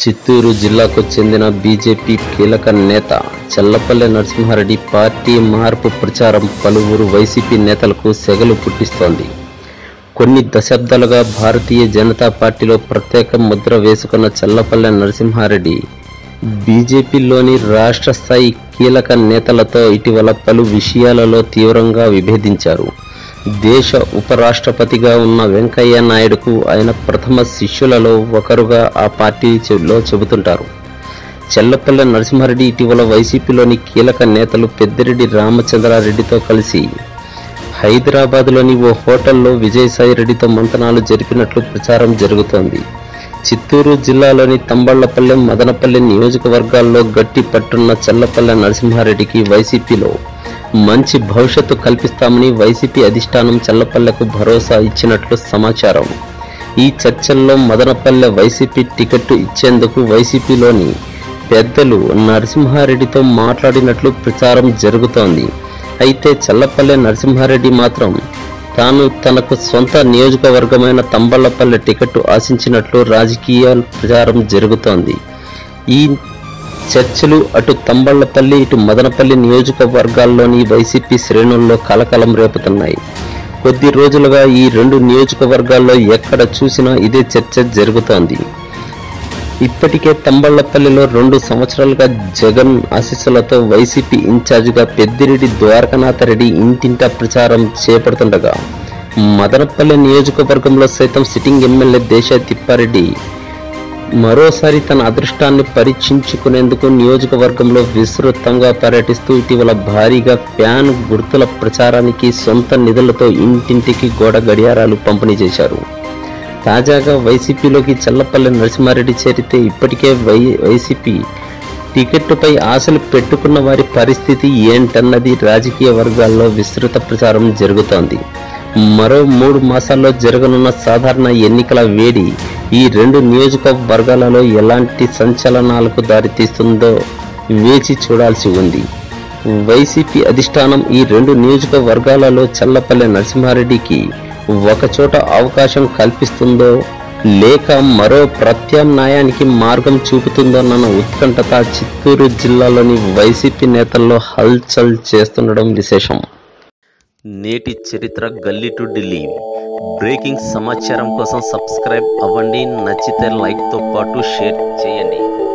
చిత్తూరు జిల్లాకు చెందిన బీజేపీ కీలక నేత చల్లపల్లె నరసింహారెడ్డి పార్టీ మార్పు ప్రచారం పలువురు వైసీపీ నేతలకు సెగలు పుట్టిస్తోంది. కొన్ని దశాబ్దాలుగా భారతీయ జనతా పార్టీలో ప్రత్యేక ముద్ర వేసుకున్న చల్లపల్లె నరసింహారెడ్డి బీజేపీలోని రాష్ట్ర స్థాయి కీలక నేతలతో ఇటీవల పలు విషయాలలో తీవ్రంగా విభేదించారు. దేశ ఉపరాష్ట్రపతిగా ఉన్న వెంకయ్య నాయుడుకు ఆయన ప్రథమ శిష్యులలో ఒకరుగా ఆ పార్టీలో చెబుతుంటారు. చెల్లపల్లె నరసింహారెడ్డి ఇటీవల వైసీపీలోని కీలక నేతలు పెద్దిరెడ్డి రామచంద్రారెడ్డితో కలిసి హైదరాబాద్లోని ఓ హోటల్లో విజయసాయి రెడ్డితో మంతనాలు జరిపినట్లు ప్రచారం జరుగుతోంది. చిత్తూరు జిల్లాలోని తంబళ్ళపల్లె మదనపల్లె నియోజకవర్గాల్లో గట్టి పట్టున్న చల్లపల్లె నరసింహారెడ్డికి వైసీపీలో మంచి భవిష్యత్తు కల్పిస్తామని వైసీపీ అధిష్టానం చల్లపల్లెకు భరోసా ఇచ్చినట్లు సమాచారం. ఈ చర్చల్లో మదనపల్లె వైసీపీ టికెట్ ఇచ్చేందుకు వైసీపీలోని పెద్దలు నరసింహారెడ్డితో మాట్లాడినట్లు ప్రచారం జరుగుతోంది. అయితే చల్లపల్లె నరసింహారెడ్డి మాత్రం తాను తనకు సొంత నియోజకవర్గమైన తంబళ్ళపల్లె టికెట్ ఆశించినట్లు రాజకీయ ప్రచారం జరుగుతోంది. ఈ చర్చలు అటు తంబళ్ళపల్లి ఇటు మదనపల్లి నియోజకవర్గాల్లోని వైసీపీ శ్రేణుల్లో కలకలం రేపుతున్నాయి. కొద్ది రోజులుగా ఈ రెండు నియోజకవర్గాల్లో ఎక్కడ చూసినా ఇదే చర్చ జరుగుతోంది. ఇప్పటికే తంబళ్ళపల్లిలో రెండు సంవత్సరాలుగా జగన్ ఆశీస్సులతో వైసీపీ ఇన్ఛార్జిగా పెద్దిరెడ్డి ద్వారకనాథ రెడ్డి ఇంటింటా ప్రచారం చేపడుతుండగా మదనపల్లి నియోజకవర్గంలో సైతం సిట్టింగ్ ఎమ్మెల్యే దేశ తిప్పారెడ్డి మరోసారి తన అదృష్టాన్ని పరీక్షించుకునేందుకు నియోజకవర్గంలో విస్తృతంగా పర్యటిస్తూ ఇటీవల భారీగా ఫ్యాన్ గుర్తుల ప్రచారానికి సొంత నిధులతో ఇంటింటికి గోడ గడియారాలు పంపిణీ చేశారు. తాజాగా వైసీపీలోకి చల్లపల్లి నరసింహారెడ్డి చేరితే ఇప్పటికే వై వైసీపీ టికెట్టుపై ఆశలు పెట్టుకున్న వారి పరిస్థితి ఏంటన్నది రాజకీయ వర్గాల్లో విస్తృత ప్రచారం జరుగుతోంది. మరో మూడు మాసాల్లో జరగనున్న సాధారణ ఎన్నికల వేడి ఈ రెండు నియోజకవర్గాలలో ఎలాంటి సంచలనాలకు దారితీస్తుందో వేచి చూడాల్సి ఉంది. వైసీపీ అధిష్టానం ఈ రెండు నియోజకవర్గాలలో చల్లపల్లె నరసింహారెడ్డికి ఒకచోట అవకాశం కల్పిస్తుందో లేక మరో ప్రత్యామ్నాయానికి మార్గం చూపుతుందోనన్న ఉత్కంఠత చిత్తూరు జిల్లాలోని వైసీపీ నేతల్లో హల్చల్ చేస్తుండడం విశేషం. నేటి చరిత్ర గల్లీ టు ఢిల్లీ. బ్రేకింగ్ సమాచారం కోసం సబ్స్క్రైబ్ అవ్వండి. నచ్చితే లైక్తో పాటు షేర్ చేయండి.